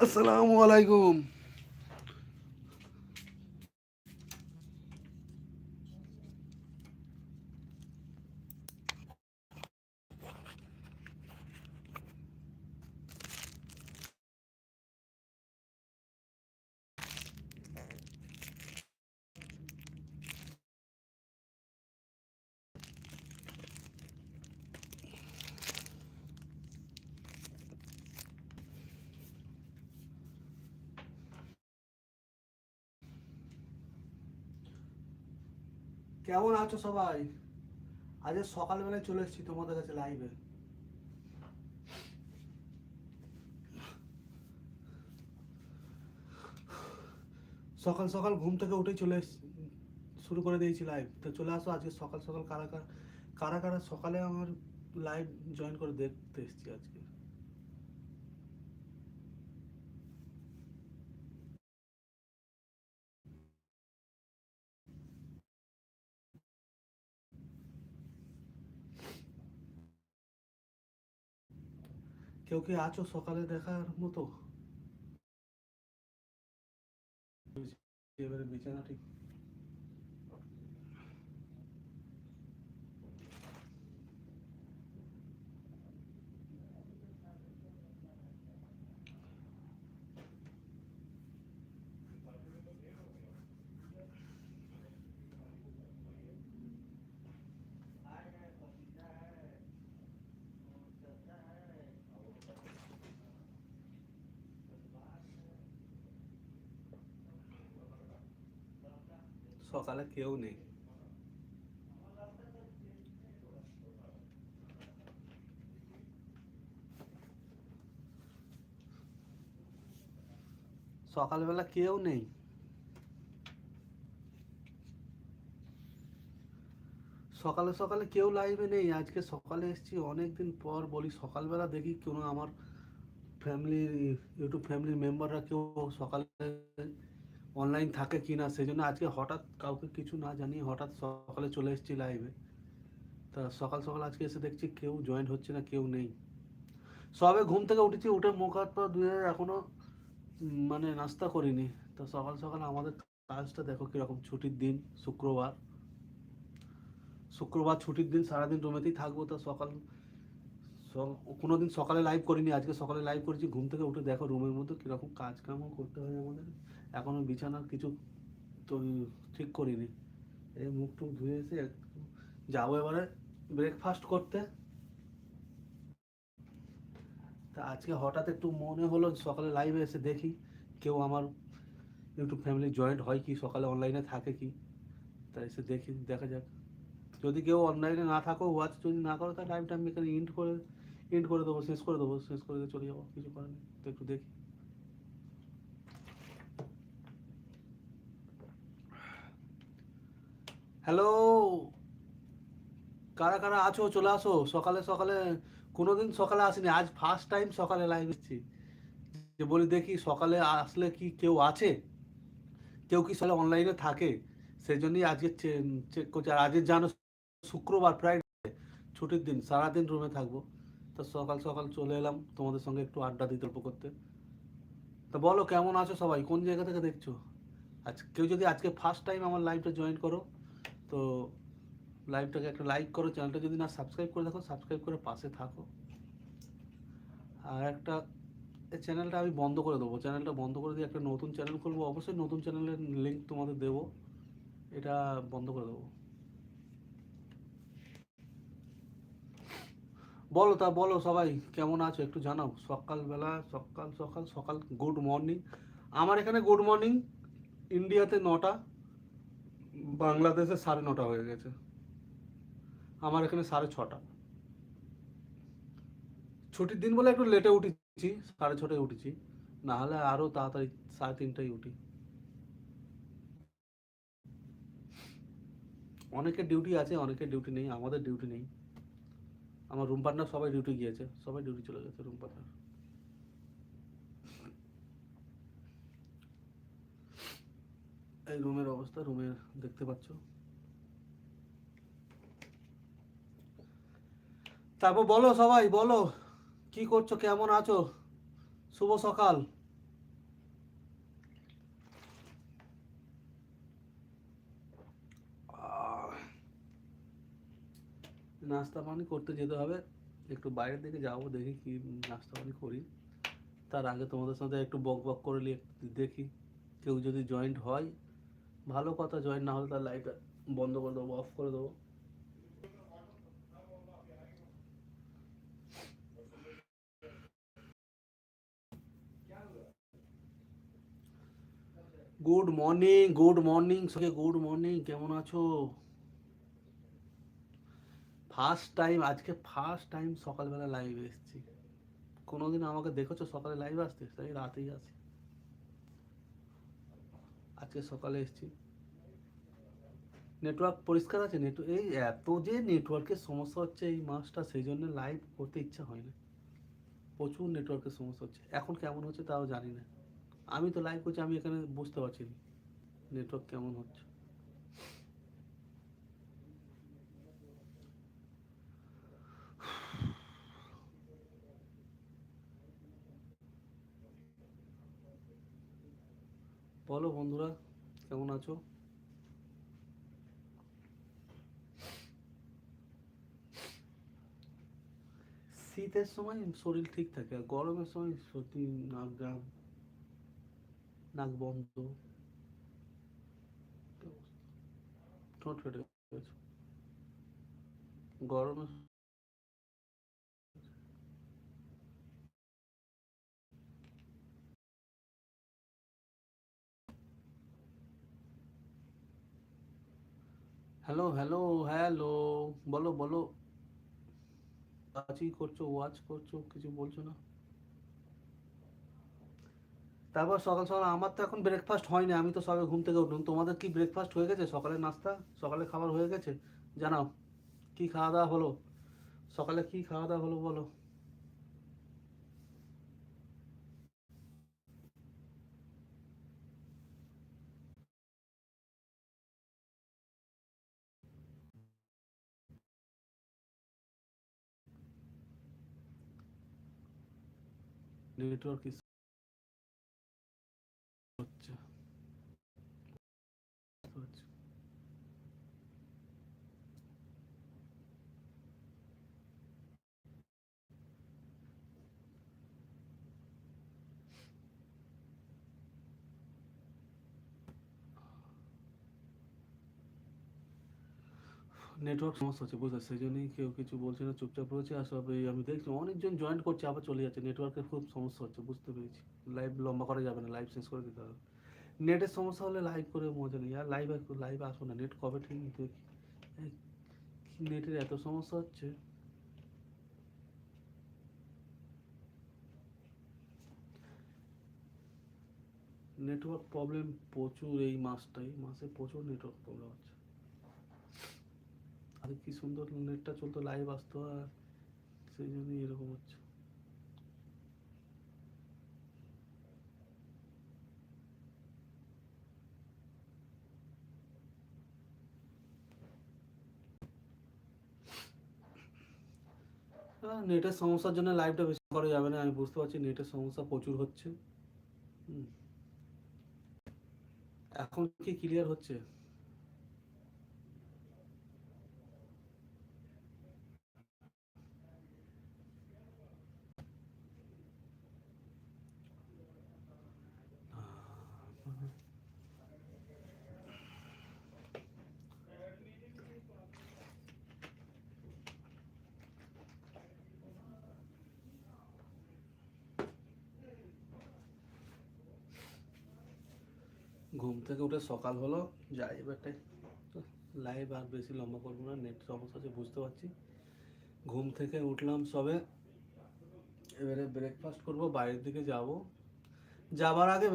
আসসালামু আলাইকুম। কেমন আছো সবাই? আজ সকালবেলায় চলে এসেছি তোমাদের কাছে লাইভে সকাল সকাল ঘুম থেকে উঠে চলে শুরু করে দিয়েছি লাইভ তো চলে আসো আজকে সকাল সকাল কারা কারা কারা কারা সকালে আমার লাইভ জয়েন করে দেখতে এসেছি আজকে। কেউ কি আছো সকালে দেখার মতো? এবারে বিছানা ঠিক সকালে কেউ নেই। সকালবেলা কেউ নেই। সকালে সকালে কেউ লাইভে নেই। আজকে সকালে এসেছি, অনেকদিন পর বলি সকালবেলা দেখি কোনো আমার ফ্যামিলির ইউটিউব ফ্যামিলির মেম্বাররা কেউ সকালে অনলাইন থাকে কি না, সেই জন্য আজকে হঠাৎ কাউকে কিছু না জানিয়ে হঠাৎ সকালে চলে এসেছি লাইভে তা সকাল সকাল আজকে এসে দেখছি কেউ জয়েন হচ্ছে না, কেউ নেই। সবে ঘুম থেকে উঠেছি, উঠে মুখ হাত পা ধুয়ে এখনও মানে নাস্তা করিনি। তো সকাল সকাল আমাদের কাজটা দেখো কীরকম, ছুটির দিন, শুক্রবার। শুক্রবার ছুটির দিন, সারাদিন রুমেতেই থাকব। তো সকাল স- কোনোদিন সকালে লাইভ করিনি, আজকে সকালে লাইভ করেছি। ঘুম থেকে উঠে দেখো রুমের মধ্যে কীরকম কাজ কামও করতে হয় আমাদের। এখনও বিছানার কিছু তো ঠিক করিনি। এই মুখ টুক ধুয়ে এসে একটু যাব এবারে ব্রেকফাস্ট করতে। তা আজকে হঠাৎ একটু মনে হলো সকালে লাইভে এসে দেখি কেউ আমার ইউটিউব ফ্যামিলি জয়েন্ট হয় কি, সকালে অনলাইনে থাকে কি। তা এসে দেখি, দেখা যাক। যদি কেউ অনলাইনে না থাকো ওয়াচ যদি না করো তাহলে লাইভটা আমি এখানে ইন্ড করে ইন্ড করে দেবো, শেষ করে দেবো, শেষ করে দিয়ে চলে যাব, কিছু করার নেই। তো একটু দেখি। হ্যালো কারা কারা আছো? চলে আসো। সকালে সকালে, কোনোদিন সকালে আসিনি। আজ ফার্স্ট টাইম সকালে লাইভ এসেছি। যে বলি, দেখি সকালে আসলে কি কেউ আছে? কেউ কি সকালে অনলাইনে থাকে? সেই জন্যই আজকে চেক করছি। আর আজকে জানো, শুক্রবার ফ্রাইডে ছুটির দিন, সারাদিন রুমে থাকব। তো সকাল সকাল চলে এলাম। তোমাদের সঙ্গে একটু আড্ডা দিতে গল্প করতে। তা বলো, কেমন আছো সবাই? কোন জায়গা থেকে দেখছ? আজ, কেউ যদি আজকে ফার্স্ট টাইম আমার লাইভটা জয়েন করো তো লাইভটাকে একটা লাইক করো চ্যানেলটা যদি না সাবস্ক্রাইব করে দেখো সাবস্ক্রাইব করে পাশে থাকো। আর একটা চ্যানেলটা আমি বন্ধ করে দেবো। চ্যানেলটা বন্ধ করে দিয়ে একটা নতুন চ্যানেল খুলবো। অবশ্যই নতুন চ্যানেলের লিঙ্ক তোমাদের দেবো। এটা বন্ধ করে দেবো। বলো তা বলো সবাই, কেমন আছো? একটু জানাও। সকালবেলা, সকাল সকাল সকাল গুড মর্নিং আমার এখানে গুড মর্নিং ইন্ডিয়াতে নটা। বাংলাদেশে সাড়ে নটা হয়ে গেছে। আমার এখানে সাড়ে ছটা। ছুটির দিন বলে একটু লেটে উঠেছি, সাড়ে ছটায় উঠেছি। না হলে আরও তাড়াতাড়ি সাড়ে তিনটায় উঠি। অনেকের ডিউটি আছে, অনেকের ডিউটি নেই, আমাদের ডিউটি নেই। আমার রুম পার্টনার সবাই ডিউটি গিয়েছে, সবাই ডিউটি চলে গেছে রুম পার্টনার এই রুমের অবস্থা রুমের দেখতে পাচ্ছ। তারপর বলো সবাই, বলো, কি করছ, কেমন আছো? শুভ সকাল। নাস্তা পানি করতে যেতে হবে। একটু বাইরের দিকে যাব, দেখি কি নাস্তা পানি করি। তার আগে তোমাদের সাথে একটু বক বক করে দেখি। কেউ যদি জয়েন্ট হয় ভালো কথা জয়েন না হলে তার লাইটটা বন্ধ করে দেবো অফ করে দেবো। গুড মর্নিং গুড মর্নিং সকে গুড মর্নিং কেমন আছো? ফার্স্ট টাইম আজকে ফার্স্ট টাইম সকালবেলা লাইভে এসেছি। কোনোদিন আমাকে দেখেছ সকালে লাইভ আসতে? তাই রাতেই আসি। আজকে সকালে এসেছি। নেটওয়ার্ক পরিষ্কার আছে? নেটওয়ার্ক এই এত যে নেটওয়ার্কের সমস্যা হচ্ছে এই মাসটা, সেই জন্য লাইভ করতে ইচ্ছা হয় না। প্রচুর নেটওয়ার্কের সমস্যা হচ্ছে। এখন কেমন হচ্ছে তাও জানি না। আমি তো লাইভ করছি, আমি এখানে বুঝতে পারছি না নেটওয়ার্ক কেমন হচ্ছে। বলো বন্ধুরা, কেমন আছো? শীতের সময় শরীর ঠিক থাকে, আর গরমের সময় সত্যি নাক গাম নাক বন্ধ। ঠোঁট ফেটে গেছে। হ্যালো হ্যালো হ্যালো বলো বলো। কাজই করছ ওয়াচ করছ, কিছু বলছো না। তারপর সকাল সকাল আমার তো এখন ব্রেকফাস্ট হয়নি, আমি তো সবে ঘুম থেকে উঠলাম। তোমাদের কি ব্রেকফাস্ট হয়ে গেছে? সকালে নাস্তা? সকালে খাবার হয়ে গেছে? জানাও, কি খাওয়া দাওয়া হলো? সকালে কি খাওয়া দাওয়া হলো বলো? নেটওয়ার্ক হচ্ছে হচ্ছে। নেটওয়ার্ক সমস্যা হচ্ছে বুঝতে সেই জন্যই কেউ কিছু বলছে না, চুপচাপ রয়েছে, আর সব আমি দেখছি অনেকজন জয়েন করছে, আবার চলে যাচ্ছে। নেটওয়ার্কের খুব সমস্যা হচ্ছে, বুঝতে পেরেছি। লাইভ লম্বা করা যাবে না লাইভ শেষ করে দিতে হবে। নেটের সমস্যা হলে লাইভ করে মজা নেই, আর লাইভ লাইভ আসো না নেট কবে ঠিক দেখি। নেটের এত সমস্যা হচ্ছে? নেটওয়ার্ক প্রবলেম প্রচুর এই মাসটাই মাসে প্রচুর নেটওয়ার্ক প্রবলেম হচ্ছে। আরে কি সুন্দর নেটটা চলতো লাইভ আসতো আর সেই জন্যই এরকম হচ্ছে। নেটের সমস্যার জন্য লাইভটা বেশি করা যাবে না, আমি বুঝতে পারছি নেটের সমস্যা প্রচুর হচ্ছে। এখন কি ক্লিয়ার হচ্ছে? ঘুম থেকে উঠে সকাল হলো, যাই এবারটাই লাইভ আর বেশি লম্বা করব না নেট সমস্যা বুঝতে পারছি। ঘুম থেকে উঠলাম সবে, এবারে ব্রেকফাস্ট করব বাইরের দিকে যাব। যাবার আগে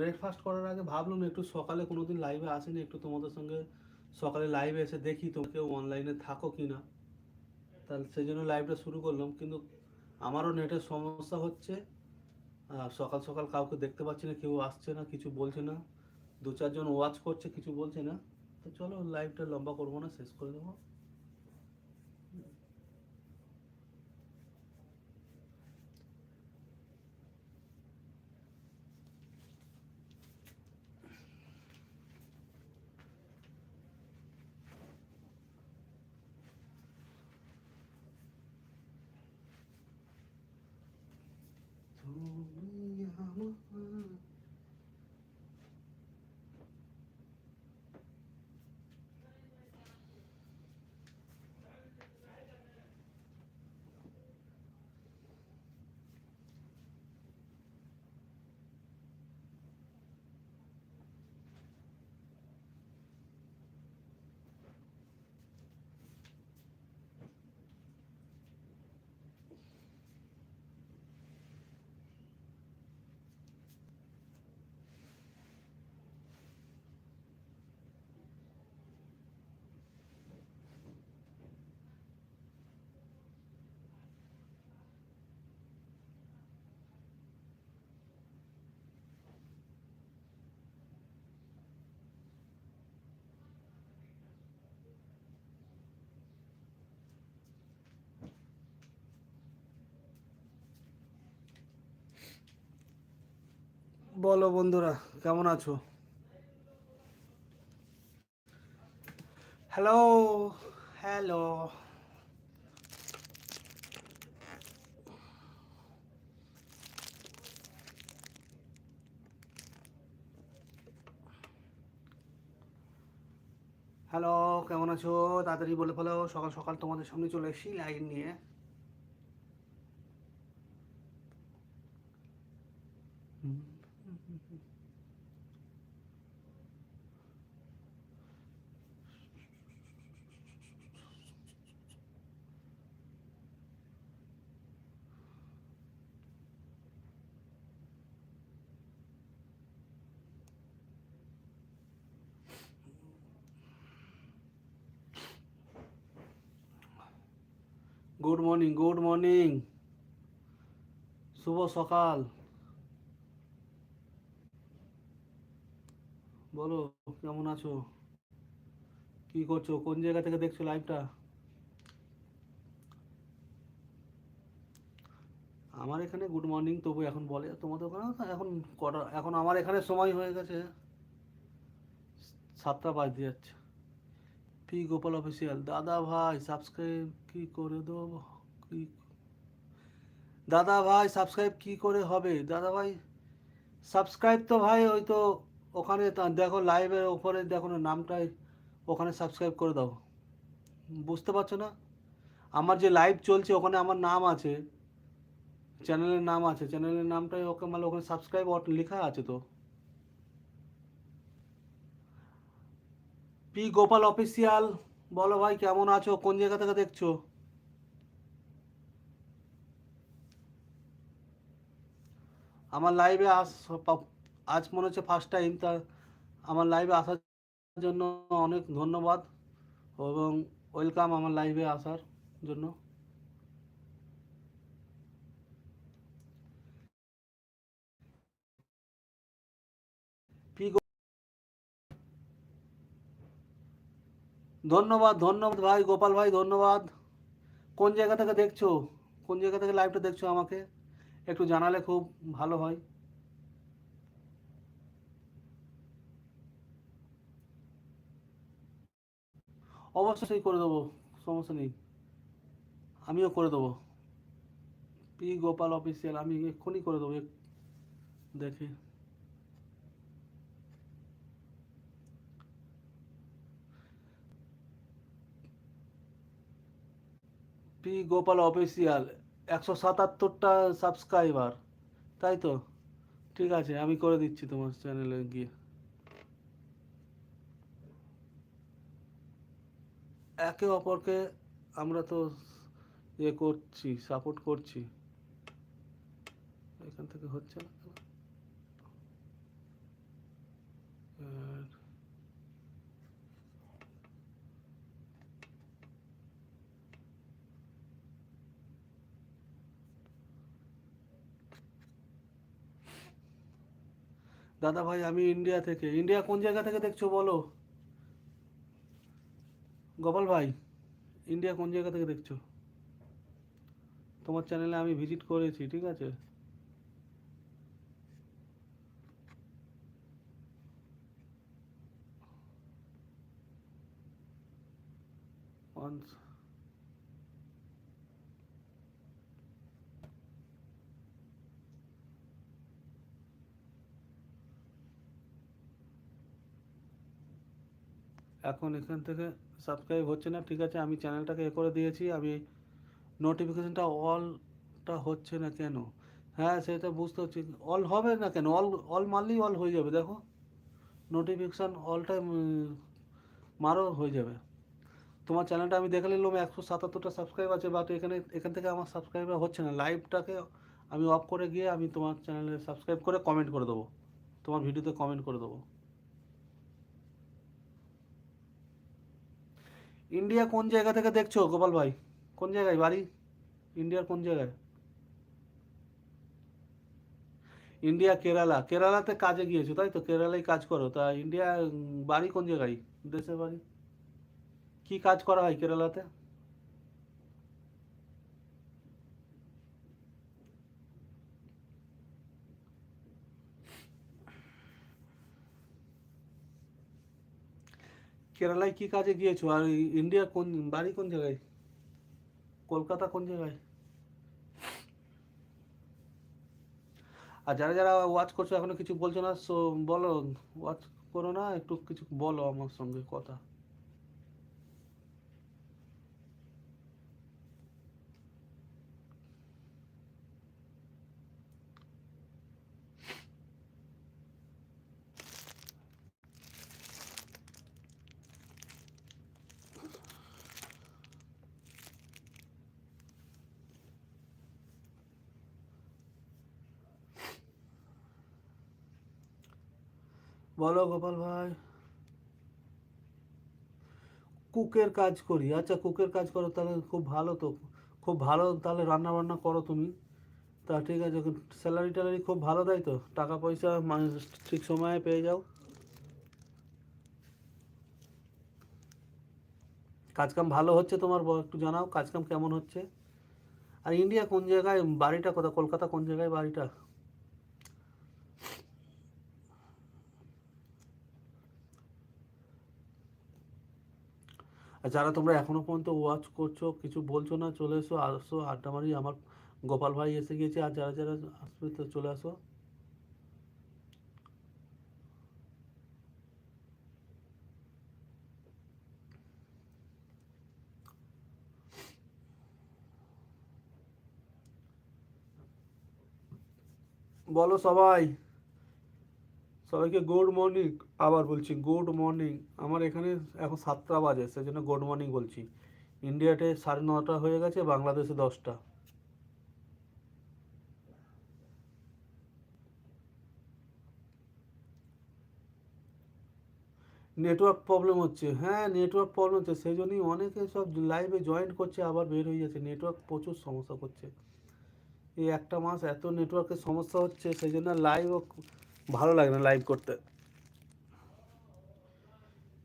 ব্রেকফাস্ট করার আগে ভাবলাম একটু সকালে কোনো দিন লাইভে আসেনি, একটু তোমাদের সঙ্গে সকালে লাইভে এসে দেখি তো কেউ অনলাইনে থাকো কি না। তাহলে সেই জন্য লাইভটা শুরু করলাম, কিন্তু আমারও নেটের সমস্যা হচ্ছে। সকাল সকাল কাউকে দেখতে পাচ্ছি না, কেউ আসছে না, কিছু বলছে না। দু চারজন ওয়াচ করছে, কিছু বলছে না। তো চলো লাইভটা লম্বা করব না, শেষ করে দেবো তুমি আমার বলো বন্ধুরা, কেমন আছো? হ্যালো হ্যালো হ্যালো কেমন আছো? তাড়াতাড়ি বলে ফেলো, সকাল সকাল তোমাদের সামনে চলে এসেছি লাইন নিয়ে। গুড মর্নিং গুড মর্নিং শুভ সকাল। বলো, কেমন আছো? কি করছ? কোন জায়গা থেকে দেখছ লাইভটা আমার এখানে গুড মর্নিং তবু এখন বলে, তোমাদের ওখানে এখন কটা, এখন আমার এখানে সময় হয়ে গেছে। সাতটা বাজতে যাচ্ছে। পি গোপাল অফিসিয়াল দাদা ভাই সাবস্ক্রাইব কি করে দেবো? কি দাদা ভাই সাবস্ক্রাইব কি করে হবে? দাদা ভাই সাবস্ক্রাইব তো ভাই, ওই তো ওখানে দেখো লাইভের ওপরে দেখো নামটাই ওখানে সাবস্ক্রাইব করে দাও। বুঝতে পারছ না? আমার যে লাইভ চলছে, ওখানে আমার নাম আছে। চ্যানেলের নাম আছে। চ্যানেলের নামটাই ওকে মানে ওখানে সাবস্ক্রাইব লেখা আছে তো। পি গোপাল অফিসিয়াল বলো ভাই কেমন আছো? কোন জায়গা থেকে দেখছ? আমার লাইভে আস আজ মনে হচ্ছে ফার্স্ট টাইম তা আমার লাইভে আসার জন্য অনেক ধন্যবাদ এবং ওয়েলকাম আমার লাইভে আসার জন্য। ধন্যবাদ ধন্যবাদ ভাই, গোপাল ভাই, ধন্যবাদ। কোন জায়গা থেকে দেখছ? কোন জায়গা থেকে লাইভটা দেখছ আমাকে? একটু জানালে খুব ভালো হয়। অবশ্যই করে দেবো, সমস্যা নেই। আমিও করে দেবো। পি গোপাল অফিসিয়াল আমি এক্ষুনি করে দেবো দেখি। পি গোপাল অফিসিয়াল একশো সাতাত্তরটা সাবস্ক্রাইবার তাই তো? ঠিক আছে, আমি করে দিচ্ছি তোমার চ্যানেলে গিয়ে। একে অপরকে আমরা তো ইয়ে করছি সাপোর্ট করছি। এখান থেকে হচ্ছে না দাদা ভাই, আমি ইন্ডিয়া থেকে। ইন্ডিয়া কোন জায়গা থেকে দেখছ বলো? গোপাল ভাই ইন্ডিয়া কোন জায়গা থেকে দেখছ তোমার চ্যানেলে আমি ভিজিট করেছি, ঠিক আছে Once. এখন এখান থেকে সাবস্ক্রাইব হচ্ছে না, ঠিক আছে, আমি চ্যানেলটাকে এ করে দিয়েছি, আমি নোটিফিকেশানটা অলটা হচ্ছে না কেন? হ্যাঁ সেটা বুঝতে হচ্ছে অল হবে না কেন? অল অল মারলেই অল হয়ে যাবে, দেখো। নোটিফিকেশান অল টাইম মারো, হয়ে যাবে। তোমার চ্যানেলটা আমি দেখে নিলাম, একশো সাতাত্তরটা সাবস্ক্রাইব আছে বাট এখানে, এখান থেকে আমার সাবস্ক্রাইবার হচ্ছে না। লাইভটাকে আমি অফ করে গিয়ে আমি তোমার চ্যানেলে সাবস্ক্রাইব করে কমেন্ট করে দেবো। তোমার ভিডিওতে কমেন্ট করে দেবো। ইন্ডিয়া কোন জায়গা থেকে দেখছ, গোপাল ভাই? কোন জায়গায়? বাড়ি? ইন্ডিয়ার কোন জায়গায়? ইন্ডিয়া কেরালা। কেরালাতে কাজে গিয়েছো, তাই তো? কেরালায় কাজ করো। তা ইন্ডিয়া বাড়ি কোন জায়গায়? দেশের বাড়ি? কি কাজ করা হয় কেরালাতে? কেরালায় কি কাজে গিয়েছো? আর ইন্ডিয়া কোন, বাড়ি কোন জায়গায়? কলকাতা কোন জায়গায়? আর যারা যারা ওয়াচ করছ এখনও কিছু বলছো না সো বলো ওয়াচ করো না, একটু কিছু বলো আমার সঙ্গে কথা। বলো গোপাল ভাই। কুকের কাজ করি। আচ্ছা কুকের কাজ করো তাহলে খুব ভালো তো। খুব ভালো তাহলে রান্না বান্না করো তুমি। তা ঠিক আছে স্যালারি ট্যালারি খুব ভালো দেয় তো? টাকা পয়সা মানুষ ঠিক সময়ে পেয়ে যাও। কাজকাম ভালো হচ্ছে তোমার একটু জানাও কাজকাম কেমন হচ্ছে। আর ইন্ডিয়া কোন জায়গায়, বাড়িটা কোথায়? কলকাতা কোন জায়গায় বাড়িটা? আর যারা তোমরা এখনও পর্যন্ত ওয়াচ করছ, কিছু বলছো না, চলে এসো, আসো, আড্ডা মারি, আমার গোপাল ভাই এসে গিয়েছে, আর যারা যারা আসবে তো চলে আসো। বলো সবাই। সবাইকে গুড মর্নিং আবার বলছি গুড মর্নিং আমার এখানে এখন সাতটা বাজে, সেজন্য গুড মর্নিং বলছি। ইন্ডিয়াতে সাড়ে নটা হয়ে গেছে, বাংলাদেশে দশটা। নেটওয়ার্ক প্রবলেম হচ্ছে। হ্যাঁ নেটওয়ার্ক প্রবলেম হচ্ছে সেই জন্যই অনেকে সব লাইভে জয়েন করছে, আবার বের হয়ে যাচ্ছে। নেটওয়ার্ক প্রচুর সমস্যা করছে। এই একটা মাস এত নেটওয়ার্কের সমস্যা হচ্ছে সেই জন্য লাইভও ভালো লাগে না লাইভ করতে।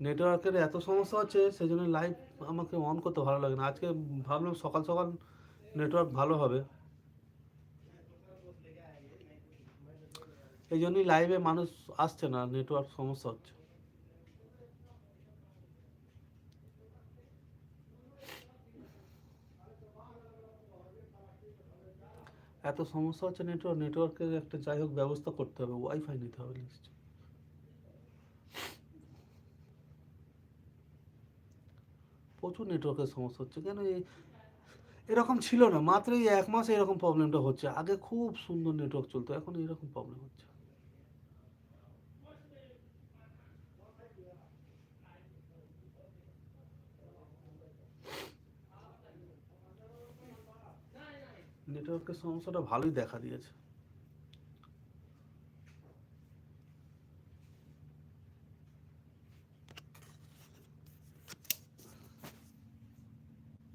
নেটওয়ার্কের এত সমস্যা হচ্ছে সেই জন্য লাইভ আমাকে অন করতে ভালো লাগে না। আজকে ভাবলাম সকাল সকাল নেটওয়ার্ক ভালো হবে। এই জন্যই লাইভে মানুষ আসছে না নেটওয়ার্ক সমস্যা হচ্ছে। এত সমস্যা হচ্ছে নেটওয়ার্ক নেটওয়ার্কের একটা যাই হোক ব্যবস্থা করতে হবে ওয়াইফাই নিতে হবে নিশ্চয় প্রচুর নেটওয়ার্কের সমস্যা হচ্ছে, কেন এই এরকম ছিল না মাত্রই এই এক মাসে এরকম প্রবলেমটা হচ্ছে, আগে খুব সুন্দর নেটওয়ার্ক চলতো, এখন এরকম প্রবলেম হচ্ছে। নেটওয়ার্কের সমস্যাটা ভালোই দেখা দিয়েছে।